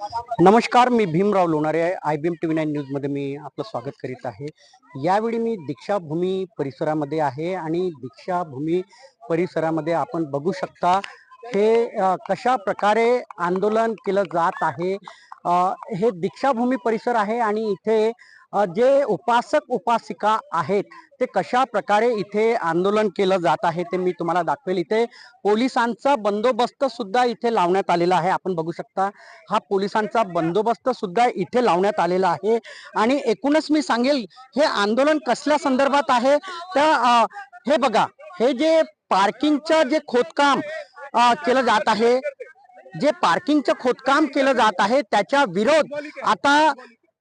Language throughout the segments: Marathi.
नमस्कार मी Bhimrao Lonare I B M T V nine न्यूजमध्ये मी आपलं स्वागत करीत आहे. यावेळी मी दीक्षाभूमी परिसरामध्ये आहे आणि दीक्षाभूमी परिसरामध्ये आपण बघू शकता हे कशा प्रकारे आंदोलन केलं जात आहे. हे दीक्षाभूमी परिसर आहे आणि इथे जे उपासक उपासिका आहेत ते कशा प्रकारे इथे आंदोलन केलं जात आहे ते मी तुम्हाला दाखवेल. इथे पोलिसांचा बंदोबस्त सुद्धा इथे लावण्यात आलेला आहे. आपण बघू शकता हा पोलिसांचा बंदोबस्त सुद्धा इथे लावण्यात आलेला आहे. आणि एकूणच मी सांगेल हे आंदोलन कसल्या संदर्भात आहे? तर हे बघा हे जे पार्किंगचं जे खोदकाम केलं जात आहे जे पार्किंगचं खोदकाम केलं जात आहे त्याच्या विरोध आता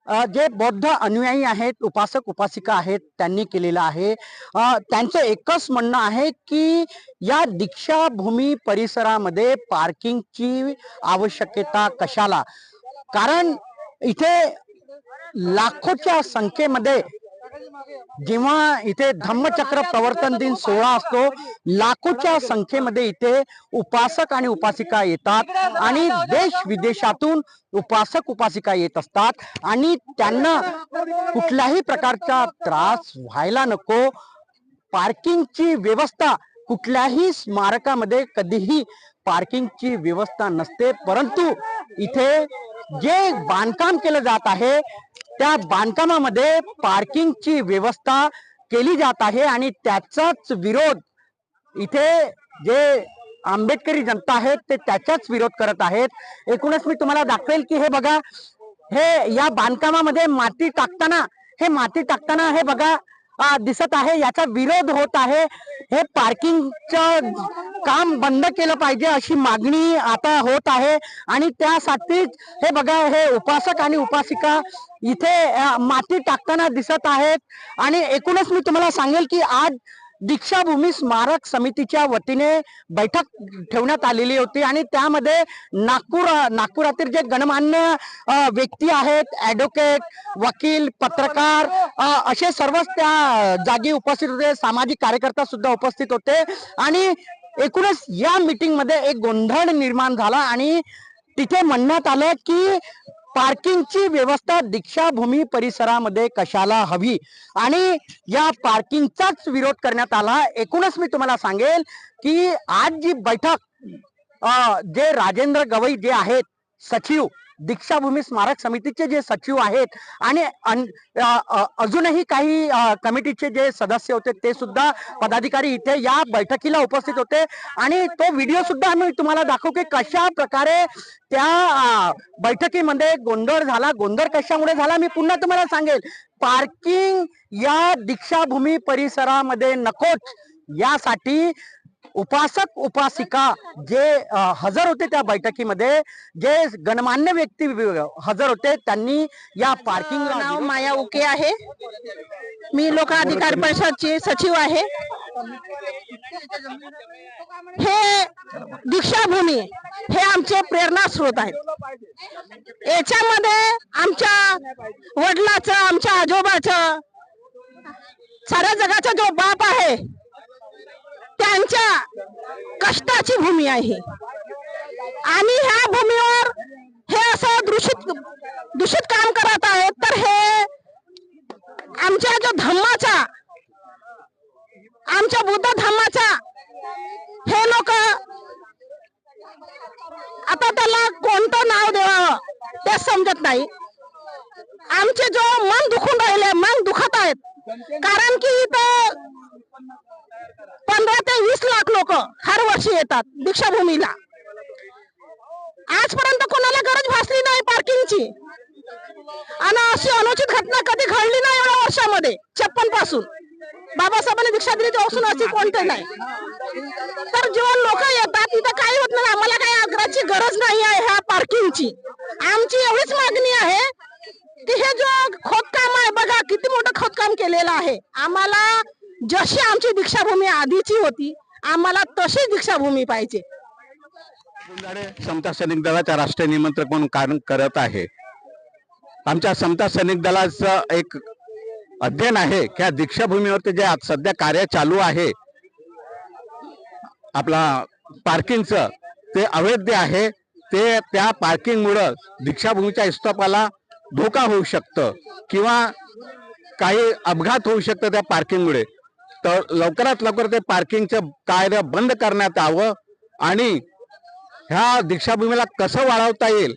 जे बौद्ध अनुयायी आहेत उपासक उपासिका आहेत त्यांनी केलेलं आहे. त्यांचं एकच म्हणणं आहे की या दीक्षाभूमी परिसरामध्ये पार्किंगची आवश्यकता कशाला? कारण इथे लाखोच्या संख्येमध्ये जेव्हा इथे धम्मचक्र प्रवर्तन दिन सोहळा असतो लाखोच्या संख्येमध्ये इथे उपासक आणि उपासिका येतात आणि देश विदेशातून उपासक उपासिका येत असतात आणि त्यांना कुठल्याही प्रकारचा त्रास व्हायला नको. पार्किंगची व्यवस्था कुठल्याही स्मारकामध्ये कधीही पार्किंगची व्यवस्था नसते परंतु इथे जे बांधकाम केलं जात आहे त्या बांधकामामध्ये पार्किंगची व्यवस्था केली जात आहे आणि त्याचाच विरोध इथे जे आंबेडकरी जनता आहेत ते त्याचाच विरोध करत आहेत. एकूणच मी तुम्हाला दाखवेल की हे बघा हे या बांधकामामध्ये माती टाकताना हे माती टाकताना हे बघा दिसत आहे. याचा विरोध होत आहे. हे पार्किंगचं काम बंद केलं पाहिजे अशी मागणी आता होत आहे. आणि त्यासाठीच हे बघा हे उपासक आणि उपासिका इथे माती टाकताना दिसत आहेत. आणि एकूणच मी तुम्हाला सांगेल की आज दीक्षाभूमी स्मारक समितीच्या वतीने बैठक ठेवण्यात आलेली होती आणि त्यामध्ये नागपूर नागपुरातील जे गणमान्य व्यक्ती आहेत ऍडव्होकेट वकील पत्रकार असे सर्वच त्या जागी उपस्थित होते. सामाजिक कार्यकर्ता सुद्धा उपस्थित होते. आणि एकूणच या मीटिंगमध्ये एक गोंधळ निर्माण झाला आणि तिथे म्हणण्यात आलं की पार्किंगची व्यवस्था दीक्षाभूमी परिसरामध्ये कशाला हवी? आणि या पार्किंगचाच विरोध करण्यात आला. एकूणच मी तुम्हाला सांगेल की आज जी बैठक जे राजेंद्र गवई जे आहेत सचिव दीक्षाभूमी स्मारक समितीचे जे सचिव आहेत आणि अजूनही काही कमिटीचे जे सदस्य होते ते सुद्धा पदाधिकारी इथे या बैठकीला उपस्थित होते. आणि तो व्हिडिओ सुद्धा आम्ही तुम्हाला दाखवू की कशा प्रकारे त्या बैठकीमध्ये गोंधळ झाला. गोंधळ कशामुळे झाला मी पुन्हा तुम्हाला सांगेल. पार्किंग या दीक्षाभूमी परिसरामध्ये नकोच. यासाठी उपासक उपासिका जे हजर होते त्या बैठकीमध्ये जे गणमान्य व्यक्ती हजर होते त्यांनी या पार्किंग नाव माया उके आहे. मी लोक अधिकार परिषदची सचिव आहे. हे दीक्षाभूमी हे आमचे प्रेरणा स्रोत आहेत. याच्यामध्ये आमच्या वडिलाचं आमच्या आजोबाचं साऱ्या जगाचा जो बाप आहे त्यांच्या कष्टाची भूमी आहे. आणि ह्या भूमीवर हे असं दूषित दूषित काम करत आहेत तर हे आमच्या जो धम्माचा आमच्या बुद्ध धम्माचा हे लोक आता त्याला कोणतं नाव द्यावं ते समजत नाही. आमचे जो मन दुखून राहिले मन दुखत आहेत. कारण की इथं पंधरा ते वीस लाख लोक हर वर्षी येतात दीक्षाभूमीला. आजपर्यंत कोणाला गरज भासली नाही पार्किंगची आणि अशी अनुचित घटना कधी घडली नाही एवढ्या वर्षामध्ये छप्पनपासून. बाबासाहेबांनी दीक्षा दिली असून अशी कोणते नाही. तर जेव्हा लोक येतात तिथं काही होत नाही. आम्हाला काही आग्रहाची गरज नाही आहे ह्या पार्किंगची आमची एवढीच मागणी आहे की हे जो खोदकाम आहे बघा किती मोठं खोदकाम केलेलं आहे. आम्हाला जशी आमची दीक्षाभूमी आधीची होती आम्हाला तशी दीक्षाभूमी पाहिजे. समता सैनिक दलाच्या राष्ट्रीय निमंत्रक म्हणून काम करत आहे. आमच्या समता सैनिक दलाचं एक अध्ययन आहे की या दीक्षाभूमीवरती जे आज सध्या कार्य चालू आहे आपला पार्किंगचं ते अवैध आहे ते त्या पार्किंगमुळं दीक्षाभूमीच्या इस्तोपाला धोका होऊ शकतं किंवा काही अपघात होऊ शकतं त्या पार्किंगमुळे. तर लवकरात लवकर ते पार्किंगचं कार्य बंद करण्यात यावं आणि ह्या दीक्षाभूमीला कसं वाढवता येईल?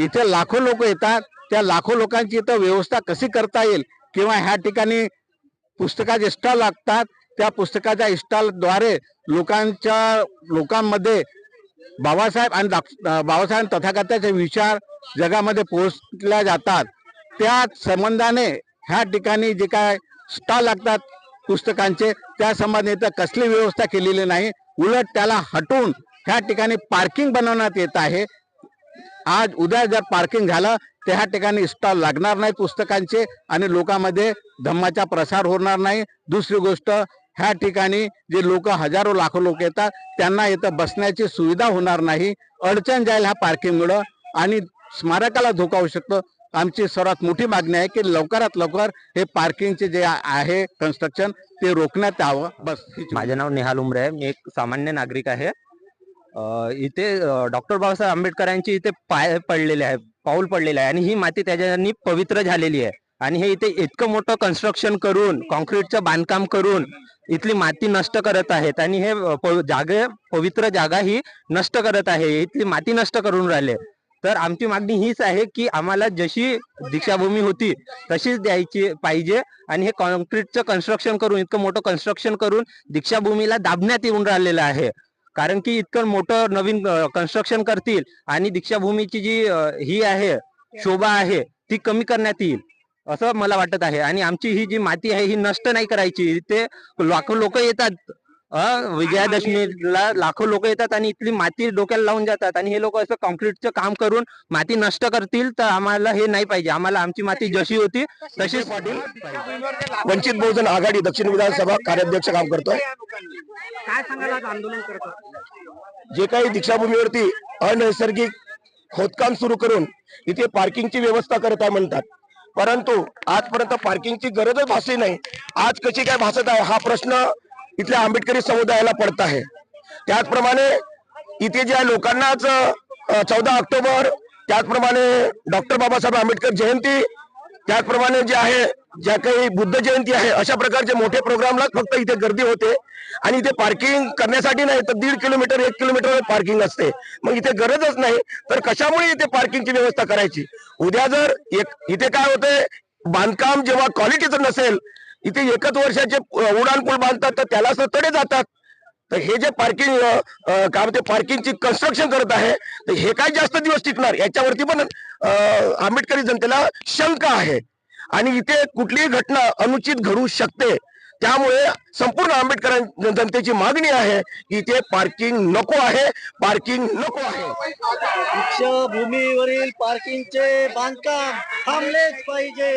इथे लाखो लोक येतात. त्या लाखो लोकांची इथं व्यवस्था कशी करता येईल? किंवा ह्या ठिकाणी पुस्तकाचे स्टॉल लागतात. त्या पुस्तकाच्या स्टॉलद्वारे लोकांच्या लोकांमध्ये बाबासाहेब आणि बाबासाहेब तथागताचे विचार जगामध्ये पोहोचल्या जातात. त्या संबंधाने ह्या ठिकाणी जे काय स्टॉल लागतात पुस्तकांचे त्या संबंधी इथं कसली व्यवस्था केलेली नाही. उलट त्याला हटवून ह्या ठिकाणी पार्किंग बनवण्यात येत आहे. आज उद्या जर पार्किंग झालं तर ह्या ठिकाणी स्टॉल लागणार नाही पुस्तकांचे आणि लोकांमध्ये धम्माचा प्रसार होणार नाही. दुसरी गोष्ट ह्या ठिकाणी जे लोक हजारो लाखो लोक येतात त्यांना इथं बसण्याची सुविधा होणार नाही. अडचण जाईल ह्या पार्किंगमुळं आणि स्मारकाला धोका होऊ शकतो. आमची सर्वात मोठी मागणी आहे की लवकरात लवकर हे पार्किंगचे जे आहे कन्स्ट्रक्शन ते रोखण्यात यावं. बस हीच माझे नाव नेहाल उमरे आहे. मी एक सामान्य नागरिक आहे. इथे डॉक्टर बाबासाहेब आंबेडकरांची इथे पाय पडलेले आहे पाऊल पडलेले आहे आणि ही माती त्याच्यानी पवित्र झालेली आहे. आणि हे इथे इतकं मोठं कन्स्ट्रक्शन करून कॉन्क्रीटचं बांधकाम करून इथली माती नष्ट करत आहेत. आणि हे जागे पवित्र जागा ही नष्ट करत आहे. इथली माती नष्ट करून राहिले. तर आमची मागणी हीच आहे की आम्हाला जशी दीक्षाभूमी होती तशीच द्यायची पाहिजे आणि हे कॉन्क्रीटचं कन्स्ट्रक्शन करून इतकं मोठं कन्स्ट्रक्शन करून दीक्षाभूमीला दाबण्यात येऊन राहिलेलं आहे. कारण की इतकं मोठं नवीन कन्स्ट्रक्शन करतील आणि दीक्षाभूमीची जी ही आहे शोभा आहे ती कमी करण्यात येईल असं मला वाटत आहे. आणि आमची ही जी माती आहे ही नष्ट नाही करायची. इथे लाखो लोक येतात. विजयादशमीला लाखो लोक येतात आणि इथली माती डोक्याला लावून जातात. आणि हे लोक असं कॉन्क्रीटचं काम करून माती नष्ट करतील तर आम्हाला हे नाही पाहिजे. आम्हाला आमची माती जशी होती तशीच वंचित बहुजन आघाडी दक्षिण विधानसभा कार्याध्यक्ष काम करतोय. काय सांगाल आज आंदोलन करत जे काही दीक्षाभूमीवरती अनैसर्गिक खोदकाम सुरू करून इथे पार्किंगची व्यवस्था करत आहे म्हणतात. परंतु आजपर्यंत पार्किंगची गरजच भासली नाही. आज कशी काय भासत आहे हा प्रश्न इथल्या आंबेडकरी समुदायाला पडत आहे. त्याचप्रमाणे इथे ज्या लोकांनाच चौदा ऑक्टोबर त्याचप्रमाणे डॉक्टर बाबासाहेब आंबेडकर जयंती त्याचप्रमाणे जे आहे ज्या काही बुद्ध जयंती आहे अशा प्रकारचे मोठे प्रोग्रामला फक्त इथे गर्दी होते. आणि इथे पार्किंग करण्यासाठी नाही तर दीड किलोमीटर एक किलोमीटर पार्किंग असते. मग इथे गरजच नाही तर कशामुळे इथे पार्किंगची व्यवस्था करायची? उद्या जर एक इथे काय होतंय बांधकाम जेव्हा क्वालिटीचं नसेल इथे एकच वर्षाचे अ, उडान पूल बांधतात तर त्याला असं तडे जातात. तर हे जे पार्किंग काय म्हणते पार्किंगची कन्स्ट्रक्शन करत आहे तर हे काय जास्त दिवस टिकणार? याच्यावरती पण आंबेडकरी जनतेला शंका आहे. आणि इथे कुठलीही घटना अनुचित घडू शकते. त्यामुळे संपूर्ण आंबेडकर जनतेची मागणी आहे की ते पार्किंग नको आहे पार्किंग नको आहे. दीक्षाभूमीवरील पार्किंगचे बांधकाम थांबलेच पाहिजे.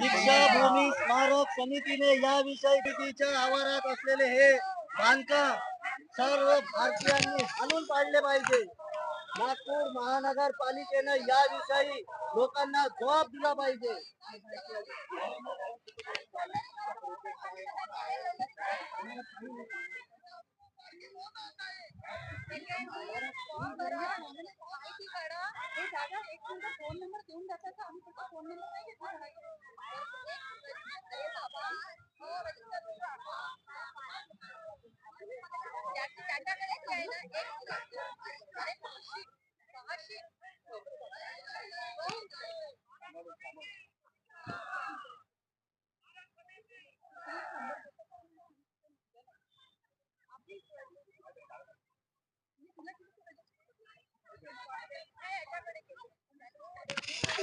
दीक्षाभूमी स्मारक समितीने याविषयी भीतीच्या आवारात असलेले हे बांधकाम सर्व भारतीयांनी हाणून पाडले पाहिजे. नागपूर महानगरपालिकेनं याविषयी लोकांना जबाब दिला पाहिजे. फ़ोन नंबर देऊन जातात आम्ही तुमचा फ़ोन नंबर नाही घेतला त्याच्याकडेच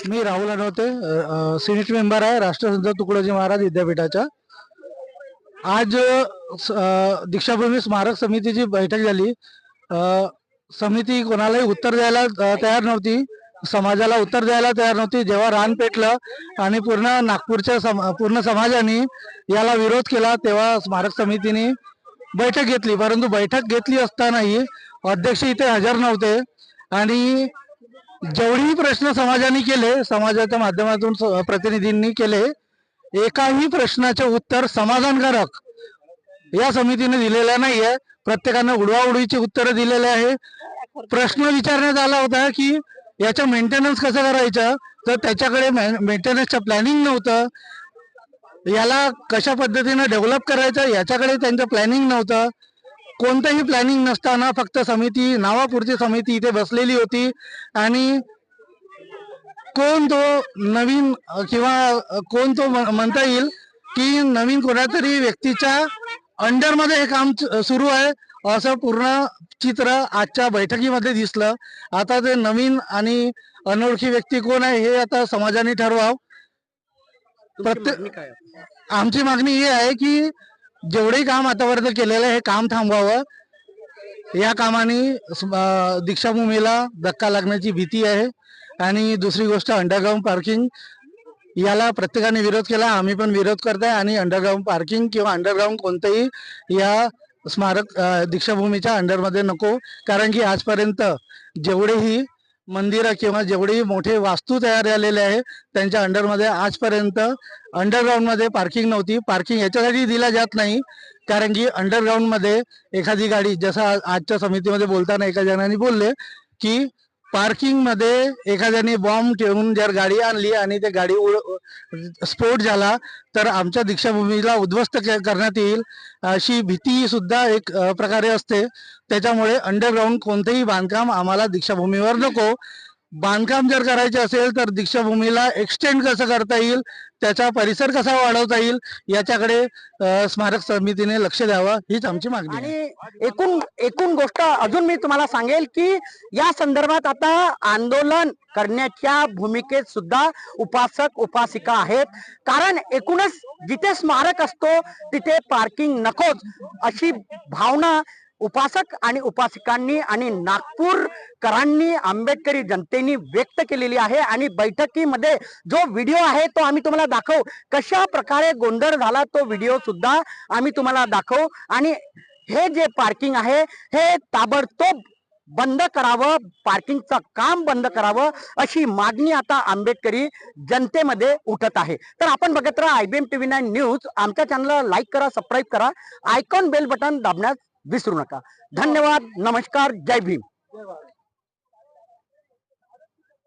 मी राहुल अनवते सिनेट मेंबर आहे राष्ट्रसंत तुकडोजी महाराज विद्यापीठाच्या. आज दीक्षाभूमी स्मारक समितीची बैठक झाली. समिती कोणालाही उत्तर द्यायला तयार नव्हती. समाजाला उत्तर द्यायला तयार नव्हती. जेव्हा रान पेटलं आणि पूर्ण नागपूरच्या सम- पूर्ण समाजाने याला विरोध केला तेव्हा स्मारक समितीने बैठक घेतली. परंतु बैठक घेतली असतानाही अध्यक्ष इथे हजर नव्हते. आणि जेवढेही प्रश्न समाजाने केले समाजाच्या माध्यमातून प्रतिनिधींनी केले एकाही प्रश्नाचे उत्तर समाधानकारक या समितीने दिलेला नाहीये. प्रत्येकानं उडवाउडवीची उत्तरं दिलेले आहे. प्रश्न विचारण्यात आला होता की याचा मेंटेनन्स कसं करायचं? तर त्याच्याकडे मेंटेनन्सचं प्लॅनिंग नव्हतं. याला कशा पद्धतीनं डेव्हलप करायचं याच्याकडे त्यांचं प्लॅनिंग नव्हतं. कोणतंही प्लॅनिंग नसताना फक्त समिती नावापुरती समिती इथे बसलेली होती. आणि कोण तो नवीन किंवा कोण तो म्हण- म्हणता येईल की नवीन कोणातरी व्यक्तीच्या अंडरमध्ये हे काम च- सुरू आहे. असं पूर्ण चित्र आजच्या बैठकीमध्ये दिसलं. आता ते नवीन आणि अनोळखी व्यक्ती कोण आहे हे आता समाजाने ठरवावं. प्रत्येक- आहे? आमची मागणी ही आहे की जेवढे काम आतापर्यंत केलेलं आहे हे काम थांबवावं. या कामाने दीक्षाभूमीला धक्का लागण्याची भीती आहे. आणि दुसरी गोष्ट अंडरग्राऊंड पार्किंग याला प्रत्येकाने विरोध केला आम्ही पण विरोध करताय. आणि अंडरग्राऊंड पार्किंग किंवा अंडरग्राऊंड कोणतंही या स्मारक दीक्षाभूमीच्या अंडरमध्ये नको. कारण की आजपर्यंत जेवढेही मंदिरं किंवा जेवढेही मोठे वास्तू तयार झालेले आहे त्यांच्या अंडरमध्ये आजपर्यंत अंडरग्राऊंडमध्ये पार्किंग नव्हती. पार्किंग याच्यासाठी दिला जात नाही. कारण की अंडरग्राऊंडमध्ये एखादी गाडी जसं आजच्या समितीमध्ये बोलताना एका जणांनी बोलले की पार्किंगमध्ये एखाद्याने बॉम्ब ठेवून जर गाडी आणली आणि ते गाडी उड- स्फोट झाला तर आमच्या दीक्षाभूमीला उद्ध्वस्त करण्यात येईल. अशी भीती सुद्धा एक प्रकारे असते. त्याच्यामुळे अंडरग्राऊंड कोणतेही बांधकाम आम्हाला दीक्षाभूमीवर नको. बांधकाम जर करायचे असेल तर दीक्षाभूमीला एक्सटेंड कसं करता येईल? त्याचा परिसर कसा वाढवता येईल? याच्याकडे स्मारक समितीने लक्ष द्यावं हीच आमची मागणी आणि एकूण एकूण गोष्ट अजून मी तुम्हाला सांगेल की या संदर्भात आता आंदोलन करण्याच्या भूमिकेत सुद्धा उपासक उपासिका आहेत. कारण एकूणच जिथे स्मारक असतो तिथे पार्किंग नकोच अशी भावना उपासक आणि उपासिकांनी आणि नागपूरकरांनी आंबेडकरी जनतेने व्यक्त केलेली आहे आणि बैठकीमध्ये जो व्हिडिओ आहे तो आम्ही तुम्हाला दाखवू. कशा प्रकारे गोंधळ झाला तो व्हिडिओ सुद्धा आम्ही तुम्हाला दाखवू. आणि हे जे पार्किंग आहे हे ताबडतोब बंद करावं पार्किंगचं काम बंद करावं अशी मागणी आता आंबेडकरी जनतेमध्ये उठत आहे. तर आपण बघत राहा आयबीएम टीव्ही नाईन न्यूज आमच्या चॅनलला लाईक करा सबस्क्राईब करा. आयकॉन बेल बटन दाबण्यास विसरू नका. धन्यवाद. नमस्कार. जय भीम.